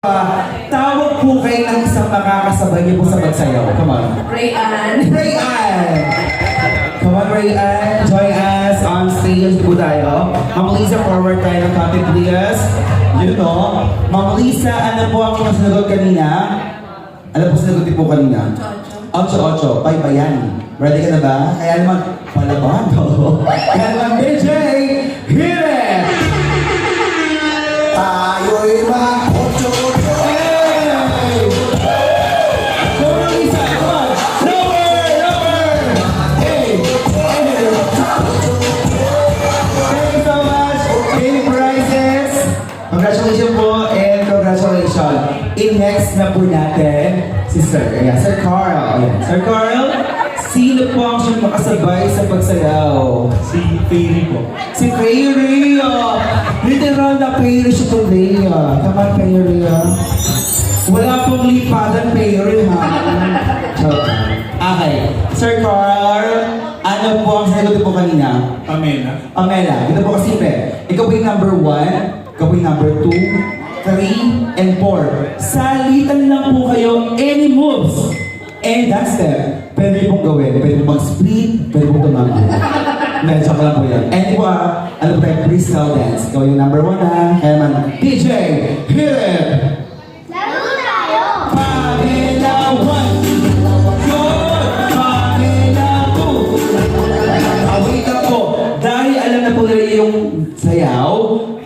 Ah, tawag po kayo ng isang makakasabay niyo po sa pagsayaw. Come on. Rayan. Ray Ann! Come on, Ray Ann. Join us on stage po tayo. Ma'am Lisa, forward tayo ng topic, please. You know, Ma'am Lisa, ano po ang sinagot kanina? Ano po sinagot po kanina? Ocho, ocho. Bye, bayan. Ready ka na ba? Kaya naman, palaban. Kaya naman, DJ, congratulations! In next na po natin si Sir. Ayan, Sir Carl. Ayan. Sir Carl, sino po ang siyang makasabay sa pagsayaw? Si Fairy po. Si Fairy! oh. Literal na Fairy siya to Rhea. Come on, Fairy. ah. Wala pong lipadan Fairy, ha? Joke. Okay. Sir Carl, ano po ang sinagot po kanina? Pamela. Pamela, ito po kasi pe. Ikaw po yung number one, ikaw po yung number two, three, and four. Salitan lang po kayo any moves. And that's it. Pwede pong gawin. Pwede pong mag-split, pwede pong tumama. Medyo joke lang po yan. And po ah, ano po tayo, freestyle dance. Ikaw yung number one ha. Kaya naman, DJ, hit it!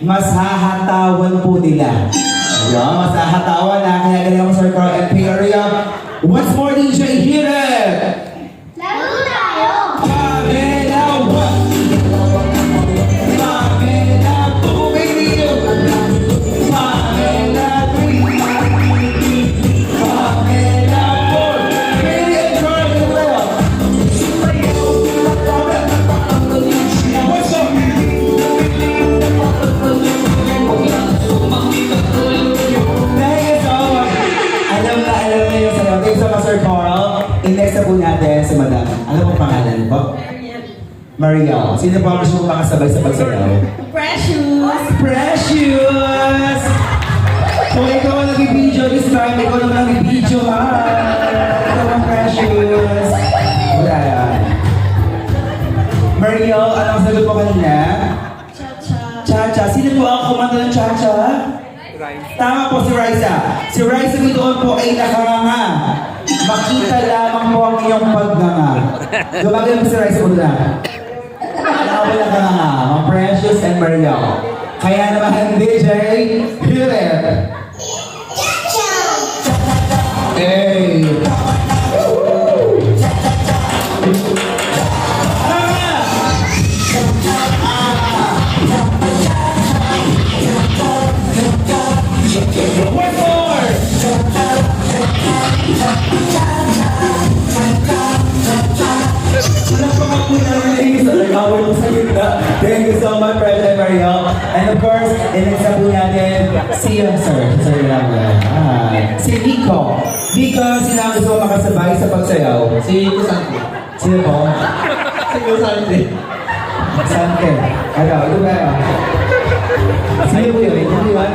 Mas hahatawan po nila. Ayan, mas hahatawan na. Kaya ganyan mo, Sir Carl and. Once more, DJ, hit it! Mariel. Sino po ang gusto mong makasabay sa pagsayaw? Precious. Precious! So, ikaw ang nag-video this time. Ikaw naman ang nag-video, ha? Ikaw ang Precious. Wala yan. Mariel, anong sagot mo kanina? Cha-cha. Cha-cha. Sino po ang kumanta ng cha-cha? Tama po si Raisa. Si Raisa doon po ay nakanganga. Makita lamang po ang iyong pagganga. Gumagano po si Raisa po na. Nakawala ka nga, mga Precious and Mariel. Kaya naman, DJ, hit it! Hey! Ah! One more! Wala pa nga po namin sa nag-away mo sa gitna. Thank you so much, President Mario. And of course, na po natin si, uh, sir, sir lang yan. Ah, si Nico. Nico, sino ang gusto mo makasabay sa pagsayaw? Si Kusante. Sino po? Si Kusante. Sante. Ano, ito ba? Sino po yun? Hindi ba?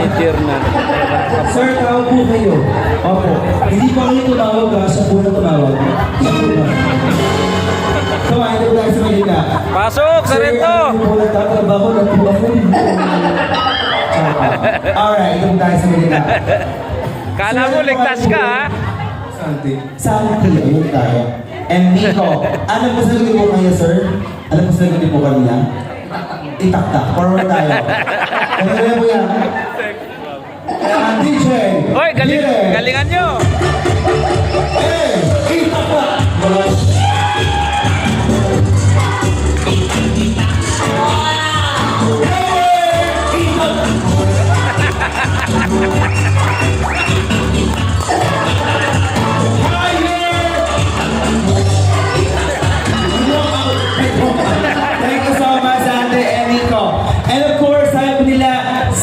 Sir, tawag po kayo. Opo. Hindi pa kayo tumawag ha. Siya po na tumawag. Pasok, po ako. Alright, po tayo sa Manila. Kala mo, ligtas ka, ha? Saan kayo? Yun tayo. And Nico, ano po sinagot po kayo, sir? Ano po sinagot po kanina? Itaktak. Forward tayo. Ano na po yan? DJ! Hoy, galing, galingan nyo!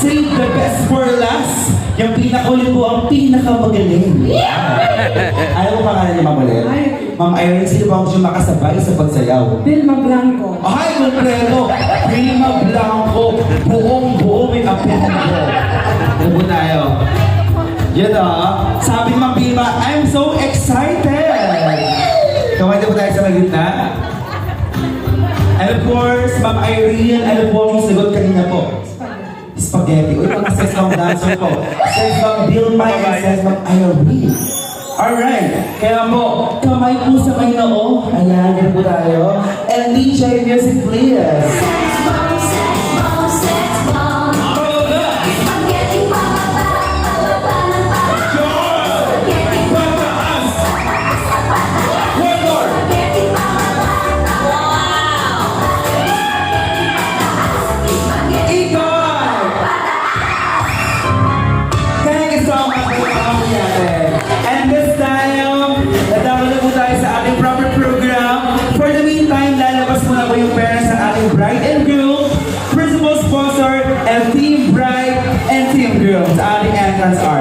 Save the best for last. Yung pinakauli po ang pinakamagaling. Ano po pangalan niya, Ma'am ulit? Ma'am Irene, sino ba ang gusto makasabay sa pagsayaw? Vilma Blanco. Ay, kompleto! Prima Blanco, buong buo may apelyido. Ano po tayo? Yun ah. Sabi ni Ma'am Vilma, I'm so excited! Kamay na po tayo sa may gitna. And of course, Ma'am Irene, ano po ang sagot kanina po? Spaghetti. Uy, Ma'am dancer Ma'am Vilma and says Ma'am Irene. Alright. Kaya po, kamay po sa may noo. Ayan, ganun po tayo. And DJ music please. Bride and groom, principal sponsor, and team bride and team groom. Thank you.